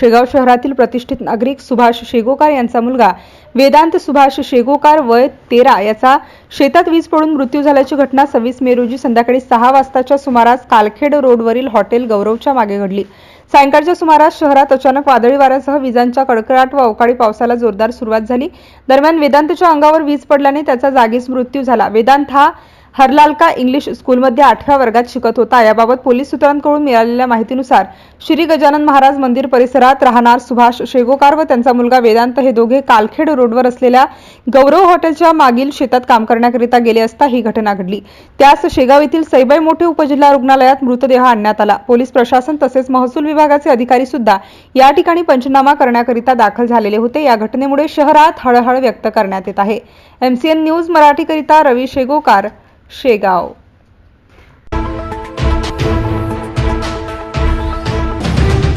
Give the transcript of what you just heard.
शेगाव शहरातील प्रतिष्ठित नागरिक सुभाष शेगोकार यांचा मुलगा वेदांत सुभाष शेगोकार वय तेरा याचा शेतात वीज पडून मृत्यू झाल्याची घटना सव्वीस मे रोजी संध्याकाळी सहा वाजताच्या सुमारास कालखेड रोडवरील हॉटेल गौरवच्या मागे घडली. सायंकाळच्या सुमारास शहरात अचानक वादळी वाऱ्यासह विजांच्या कडकडाट व अवकाळी पावसाला जोरदार सुरुवात झाली. दरम्यान वेदांतच्या अंगावर वीज पडल्याने त्याचा जागीच मृत्यू झाला. वेदांत हा हरलालका इंग्लिश स्कूलमध्ये आठव्या वर्गात शिकत होता. याबाबत पोलीस सूत्रांकडून मिळालेल्या माहितीनुसार श्री गजानन महाराज मंदिर परिसरात राहणार सुभाष शेगोकार व त्यांचा मुलगा वेदांत हे दोघे कालखेड रोडवर असलेल्या गौरव हॉटेलच्या मागील शेतात काम करण्याकरिता गेले असता ही घटना घडली. त्यास शेगाव येथील सैबाई मोठे उपजिल्हा रुग्णालयात मृतदेह आणण्यात आला. पोलीस प्रशासन तसेच महसूल विभागाचे अधिकारी सुद्धा या ठिकाणी पंचनामा करण्याकरिता दाखल झालेले होते. या घटनेमुळे शहरात हळहळ व्यक्त करण्यात येत आहे. एमसीएन न्यूज मराठीकरिता रवी शेगोकार. शेगाव